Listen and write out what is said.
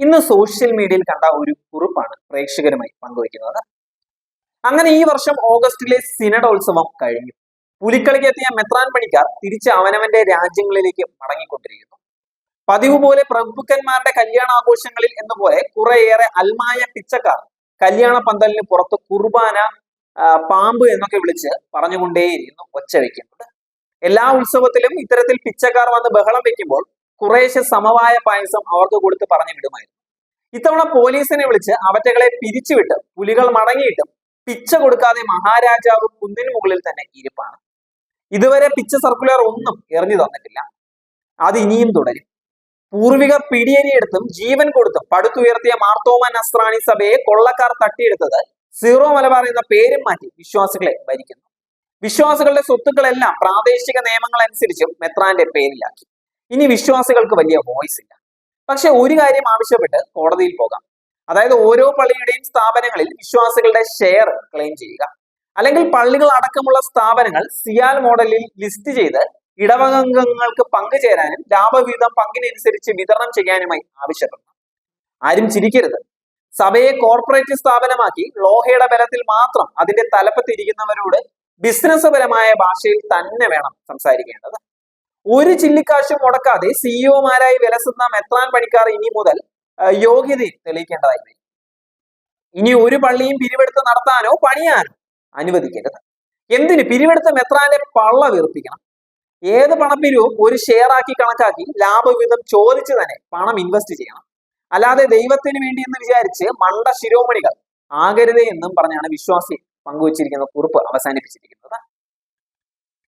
ഇന്ന് സോഷ്യൽ മീഡിയയിൽ കണ്ട ഒരു കുറിപ്പാണ് പ്രേക്ഷകരുമായി പങ്കുവയ്ക്കുന്നത്. അങ്ങനെ ഈ വർഷം ഓഗസ്റ്റിലെ സിനഡോത്സവം കഴിഞ്ഞു. പുലിക്കളിക്ക് എത്തിയ മെത്രാൻ പണിക്കാർ തിരിച്ച് അവനവന്റെ രാജ്യങ്ങളിലേക്ക് മടങ്ങിക്കൊണ്ടിരിക്കുന്നു. പതിവ് പോലെ പ്രഭുക്കന്മാരുടെ കല്യാണാഘോഷങ്ങളിൽ എന്ന പോലെ കുറേയേറെ അൽമായ പിച്ചക്കാർ കല്യാണ പന്തലിന് പുറത്ത് കുർബാന പാമ്പ് എന്നൊക്കെ വിളിച്ച് പറഞ്ഞുകൊണ്ടേയിരിക്കുന്നു ഒച്ച വയ്ക്കുന്നുണ്ട് എല്ലാ ഉത്സവത്തിലും ഇത്തരത്തിൽ പിച്ചക്കാർ വന്ന് ബഹളം വെക്കുമ്പോൾ കുറേശ്ശെ സമവായ പായസം അവർക്ക് കൊടുത്ത് പറഞ്ഞു വിടുമായിരുന്നു. ഇത്തവണ പോലീസിനെ വിളിച്ച് അവറ്റകളെ പിരിച്ചുവിട്ട് പുലികൾ മടങ്ങിയിട്ടും പിച്ച കൊടുക്കാതെ മഹാരാജാവ് കുന്നിന് മുകളിൽ തന്നെ ഇരിപ്പാണ്. ഇതുവരെ പിച്ച സർക്കുലർ ഒന്നും എറിഞ്ഞു തന്നിട്ടില്ല. അത് ഇനിയും തുടരും. പൂർവികർ പിടിയേരിയെടുത്തും ജീവൻ കൊടുത്തും പടുത്തുയർത്തിയ മാർത്തോമ നസ്രാണി സഭയെ കൊള്ളക്കാർ തട്ടിയെടുത്തത് സീറോ മലബാർ എന്ന പേരും മാറ്റി വിശ്വാസികളെ ഭരിക്കുന്നു. വിശ്വാസികളുടെ സ്വത്തുക്കളെല്ലാം പ്രാദേശിക നിയമങ്ങൾ അനുസരിച്ചും മെത്രാന്റെ പേരിലാക്കി. ഇനി വിശ്വാസികൾക്ക് വലിയ വോയിസ് ഇല്ല. പക്ഷെ ഒരു കാര്യം ആവശ്യപ്പെട്ട് കോടതിയിൽ പോകാം. അതായത് ഓരോ പള്ളിയുടെയും സ്ഥാപനങ്ങളിൽ വിശ്വാസികളുടെ ഷെയർ ക്ലെയിം ചെയ്യുക. അല്ലെങ്കിൽ പള്ളികൾ അടക്കമുള്ള സ്ഥാപനങ്ങൾ സിയാൽ മോഡലിൽ ലിസ്റ്റ് ചെയ്ത് ഇടവകങ്ങൾക്ക് പങ്കുചേരാനും ലാഭവിഹിതം പങ്കിനനുസരിച്ച് വിതരണം ചെയ്യാനുമായി ആവശ്യപ്പെടണം. ആരും ചിരിക്കരുത്. സഭയെ കോർപ്പറേറ്റ് സ്ഥാപനമാക്കി ലോഹയുടെ ബലത്തിൽ മാത്രം അതിന്റെ തലപ്പത്തിരിക്കുന്നവരോട് ബിസിനസ് പരമായ ഭാഷയിൽ തന്നെ വേണം സംസാരിക്കേണ്ടത്. ഒരു ചില്ലിക്കാശും മുടക്കാതെ സിഇഒമാരായി വിലസുന്ന മെത്രാൻ പണിക്കാർ ഇനി മുതൽ യോഗ്യതയിൽ യോഗ്യതയും തെളിയിക്കേണ്ടതായി ഇനി ഒരു പള്ളിയും പിരിവെടുത്ത് നടത്താനോ പണിയാനോ അനുവദിക്കരുത്. എന്തിന് പിരിവെടുത്ത മെത്രാനെ പള്ള വീർപ്പിക്കണം? ഏത് പണപ്പിരിവും ഒരു ഷെയർ ആക്കി കണക്കാക്കി ലാഭവിധം ചോദിച്ച് തന്നെ പണം ഇൻവെസ്റ്റ് ചെയ്യണം. അല്ലാതെ ദൈവത്തിന് വേണ്ടി എന്ന് വിചാരിച്ച് മണ്ട ശിരോമണികൾ ആകരുതേ എന്നും പറഞ്ഞാണ് വിശ്വാസി പങ്കുവച്ചിരിക്കുന്ന കുറിപ്പ് അവസാനിപ്പിച്ചിരിക്കുന്നത്.